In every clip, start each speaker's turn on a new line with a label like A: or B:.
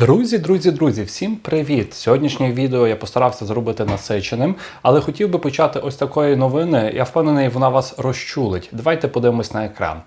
A: Друзі, друзі, друзі, всім привіт! Сьогоднішнє відео я постарався зробити насиченим, але хотів би почати ось такої новини. Я впевнений, вона вас розчулить. Давайте подивимось на екран.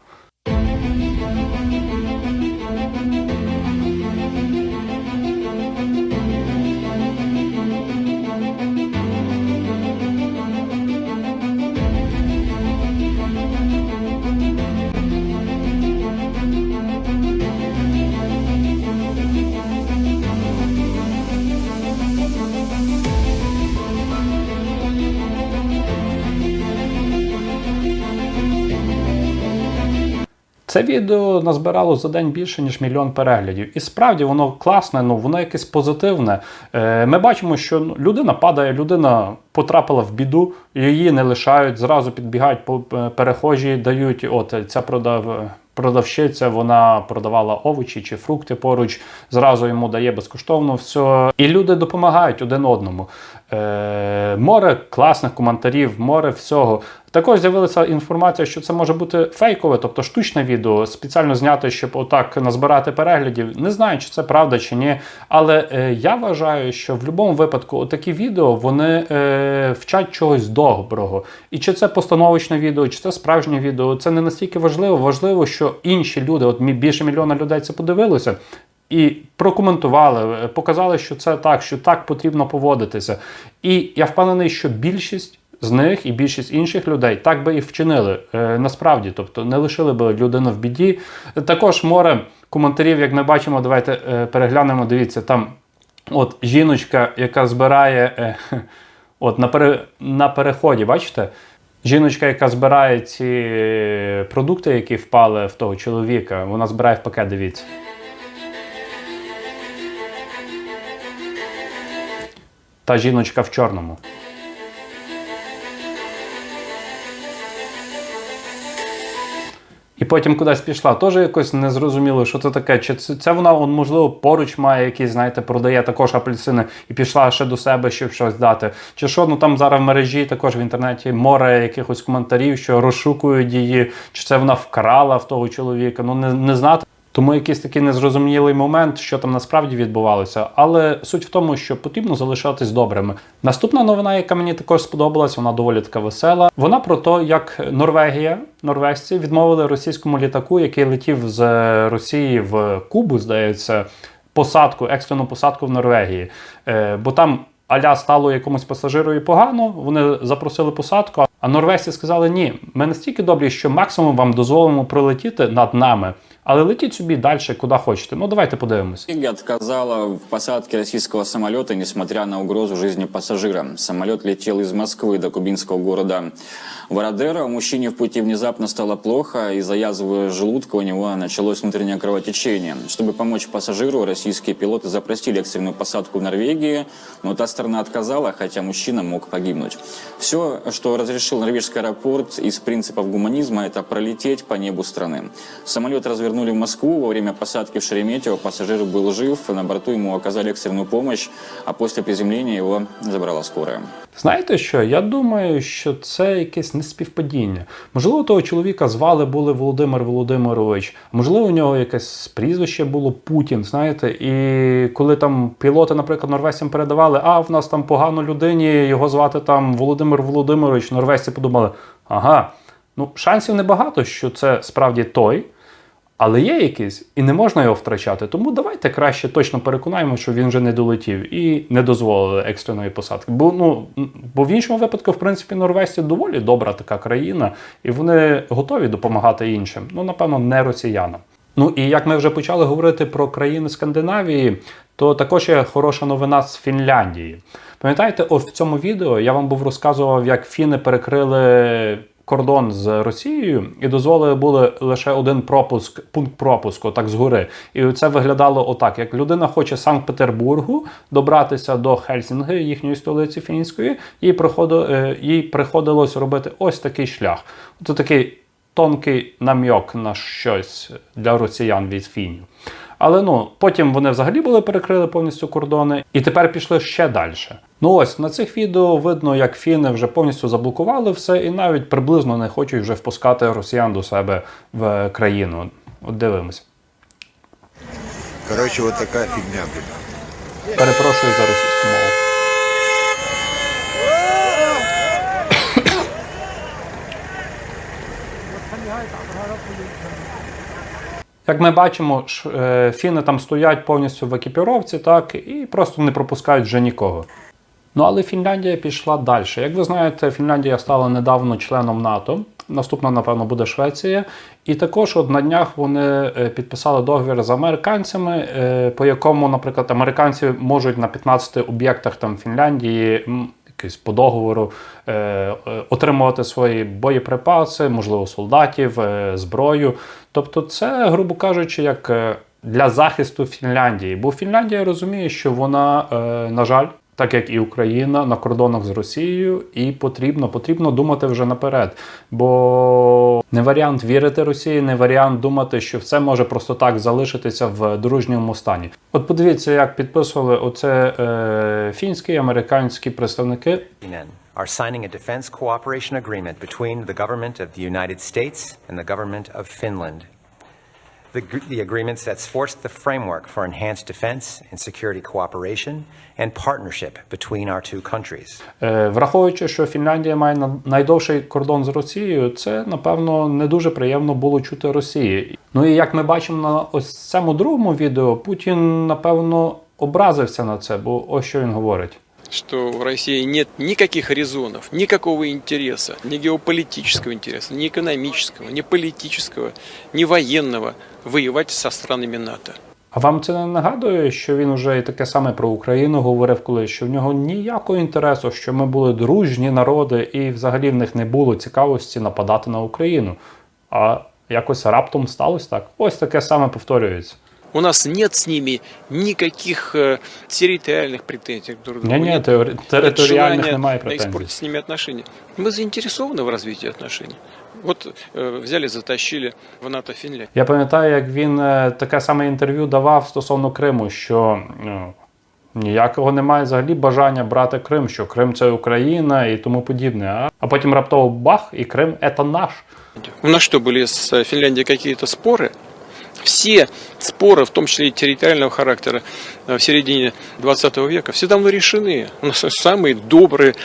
A: Це відео назбирало за день більше ніж мільйон переглядів. І справді воно класне, ну воно якесь позитивне. Е, Ми бачимо, що ну, людина падає, людина потрапила в біду, її не лишають, зразу підбігають по е, перехожі, дають. От ця продав. Продавщиця вона продавала овочі чи фрукти поруч, зразу йому дає безкоштовно все. І люди допомагають один одному. Е, Море класних коментарів, море всього. Також з'явилася інформація, що це може бути фейкове, тобто штучне відео, спеціально зняте, щоб отак назбирати переглядів. Не знаю, чи це правда чи ні. Але е, я вважаю, що в будь-якому випадку такі відео вони е, вчать чогось доброго. І чи це постановочне відео, чи це справжнє відео, це не настільки важливо. Важливо, що інші люди, от більше мільйона людей це подивилося. І прокоментували, е, показали, що це так, що так потрібно поводитися. І я впевнений, що більшість з них і більшість інших людей так би і вчинили е, насправді, тобто не лишили би людину в біді. Також море коментарів, як ми бачимо, давайте е, переглянемо. Дивіться, там от жіночка, яка збирає от на, пере, на переході, бачите? Жіночка, яка збирає ці продукти, які впали в того чоловіка, вона збирає в пакет, дивіться. Та жіночка в чорному. І потім кудись пішла. Теж якось не зрозуміло, що це таке. Чи це, це вона, он, можливо, поруч має якісь, знаєте, продає також апельсини і пішла ще до себе, щоб щось дати. Чи що, ну там зараз в мережі, також в інтернеті море якихось коментарів, що розшукують її, чи це вона вкрала в того чоловіка. Ну не, не знати. Тому якийсь такий незрозумілий момент, що там насправді відбувалося. Але суть в тому, що потрібно залишатись добрими. Наступна новина, яка мені також сподобалась, вона доволі така весела. Вона про те, як Норвегія, норвежці відмовили російському літаку, який летів з Росії в Кубу, здається, посадку, екстрену посадку в Норвегії. Е, бо там аля стало якомусь пасажирові погано, вони запросили посадку. А норвежці сказали: ні, ми настільки добрі, що максимум вам дозволимо пролетіти над нами, але летіть собі далі, куди хочете. Ну давайте подивимось.
B: Норвегия отказала в посадке российского самолета, несмотря на угрозу жизни пассажира. Самолет летел из Москвы до кубинского города Вородера. Мужчине в пути внезапно стало плохо. Из-за язвы желудка у него началось внутреннее кровотечение. Чтобы помочь пассажиру, российские пилоты запросили экстренную посадку в Норвегии, но та сторона отказала, хотя мужчина мог погибнуть. Все, что разрешил норвежский аэропорт из принципов гуманизма, это пролететь по небу страны. Самолет развернули в Москву. Во время посадки в Шереметьево пассажир был жив. На борту ему оказали экстренную помощь, а после приземления его забрала скорая.
A: Знаєте що? Я думаю, що це якесь неспівпадіння. Можливо, того чоловіка звали були Володимир Володимирович, можливо, у нього якесь прізвище було Путін. Знаєте, і коли там пілоти, наприклад, норвезцям передавали, а в нас там погано людині, його звати там Володимир Володимирович, норвезці подумали, ага, ну шансів небагато, що це справді той. Але є якийсь, і не можна його втрачати. Тому давайте краще точно переконаємо, що він вже не долетів і не дозволили екстреної посадки. Бо ну бо в іншому випадку, в принципі, норвезці доволі добра така країна, і вони готові допомагати іншим. Ну, напевно, не росіянам. Ну і як ми вже почали говорити про країни Скандинавії, то також є хороша новина з Фінляндії. Пам'ятаєте, ось в цьому відео я вам був розказував, як фіни перекрили кордон з Росією і дозволили були лише один пропуск, пункт пропуску, так згори. І це виглядало отак: як людина хоче Санкт-Петербургу добратися до Хельсінги, їхньої столиці фінської, їй приходило, їй приходилось робити ось такий шлях. Це такий тонкий намьок на щось для росіян від фінів. Але ну потім вони взагалі були перекрили повністю кордони, і тепер пішли ще далі. Ну ось на цих відео видно, як фіни вже повністю заблокували все, і навіть приблизно не хочуть вже впускати росіян до себе в країну. От дивимось.
C: Короче, вот такая фигня, блин.
A: Перепрошую за російську мову. Як ми бачимо, е, фіни там стоять повністю в екіпіровці, так, і просто не пропускають вже нікого. Ну але Фінляндія пішла далі. Як ви знаєте, Фінляндія стала недавно членом НАТО. Наступна, напевно, буде Швеція. І також от на днях вони е, підписали договір з американцями, е, по якому, наприклад, американці можуть на 15 об'єктах там Фінляндії якийсь по договору е, е, отримувати свої боєприпаси, можливо, солдатів, е, зброю. Тобто, це, грубо кажучи, як е, для захисту Фінляндії. Бо Фінляндія розуміє, що вона, е, на жаль, так як і Україна, на кордонах з Росією, і потрібно, потрібно думати вже наперед. Бо не варіант вірити Росії, не варіант думати, що все може просто так залишитися в дружньому стані. От подивіться, як підписували оце е, фінські, американські представники.
D: Are signing a defense cooperation agreement between the government of the United States and the government of Finland. The, the agreement sets forth the framework for enhanced defense and security cooperation and partnership between our two countries.
A: Е, Враховуючи, що Фінляндія має на- найдовший кордон з Росією, це напевно не дуже приємно було чути Росії. Ну і як ми бачимо на ось цьому другому відео, Путін напевно образився на це, бо ось що він говорить.
E: Что в России нет никаких резонов, никакого интереса, ни геополитического интереса, ни экономического, ни политического, ни военного воевать со странами НАТО.
A: А вам це не нагадує, що він уже і таке саме про Україну говорив колись, що в нього ніякого інтересу, що ми були дружні народи, і взагалі в них не було цікавості нападати на Україну. А якось раптом сталося так. Ось таке саме повторюється.
E: У нас нет с ними никаких э, территориальных претензий друг к другу.
A: Ні, ні,
E: нет,
A: теорі-
E: нет
A: територіальних
E: желания
A: немає
E: испортить
A: претензій.
E: с ними отношения. Мы заинтересованы в развитии отношений. Вот э, взяли, затащили в НАТО Финляндию.
A: Я пам'ятаю, як він е, таке саме інтерв'ю давав стосовно Криму, що ну, ніякого немає взагалі бажання брати Крим, що Крим це Україна і тому подібне. А, а потім раптово бах, і Крим це наш.
E: У нас что, были с э, Финляндией какие-то споры? Все споры, в том числе и территориального характера, э, в середине 20 века, все давно решены. У нас самые добрые,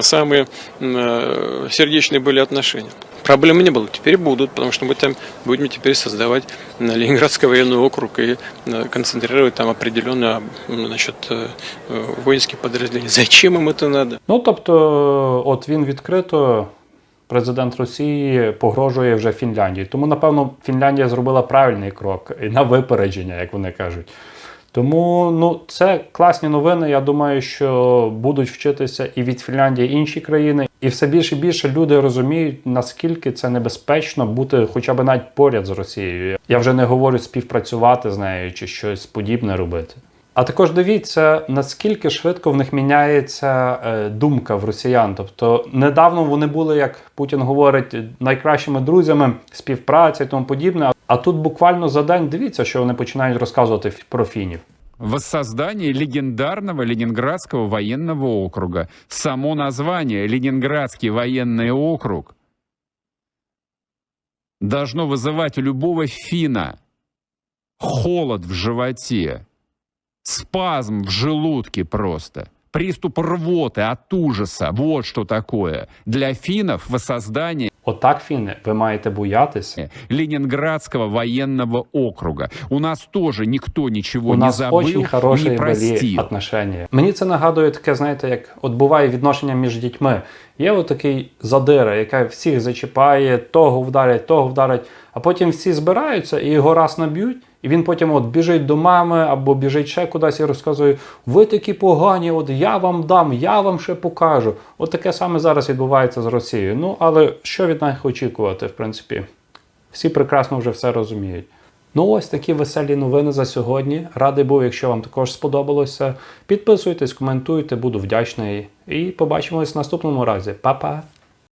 E: самые э, сердечные были отношения. Проблем не было, теперь будут, потому что мы там будем теперь создавать э, Ленинградский военный округ и концентрировать там определенно м, значит, воинские подразделения. Зачем им это надо?
A: Ну тобто, от він відкрито, президент Росії погрожує вже Фінляндії. Тому, напевно, Фінляндія зробила правильний крок і на випередження, як вони кажуть. Тому ну, це класні новини. Я думаю, що будуть вчитися і від Фінляндії інші країни. І все більше і більше люди розуміють, наскільки це небезпечно бути хоча б навіть поряд з Росією. Я вже не говорю співпрацювати з нею чи щось подібне робити. А також дивіться, наскільки швидко в них міняється е, думка в росіян. Тобто недавно вони були, як Путін говорить, найкращими друзями, співпраця і тому подібне. А тут буквально за день дивіться, що вони починають розказувати ф- про фінів.
F: воссоздание легендарного Ленинградского военного округа. Само название Ленинградский военный округ должно вызывать у любого финна холод в животе, спазм в желудке просто, приступ рвоты от ужаса. Вот что такое. Для финнов воссоздание
A: Отак, фіни, ви маєте боятися.
F: Ленинградского военного округа. У нас тоже никто ничего
A: У
F: не
A: нас
F: забыл,
A: дуже хороші
F: не
A: отношення. Мені це нагадує таке, знаєте, як от буває відношення між дітьми. Є отакий задира, яка всіх зачіпає, того вдарять, того вдарять, а потім всі збираються і його раз наб'ють, і він потім от біжить до мами або біжить ще кудись і розказує: ви такі погані, от я вам дам, я вам ще покажу. От таке саме зараз відбувається з Росією. Ну але що від них очікувати, в принципі? Всі прекрасно вже все розуміють. Ну, ось такі веселі новини за сьогодні. Радий був, якщо вам також сподобалося. Підписуйтесь, коментуйте, буду вдячний. І побачимось в наступному разі. Па-па!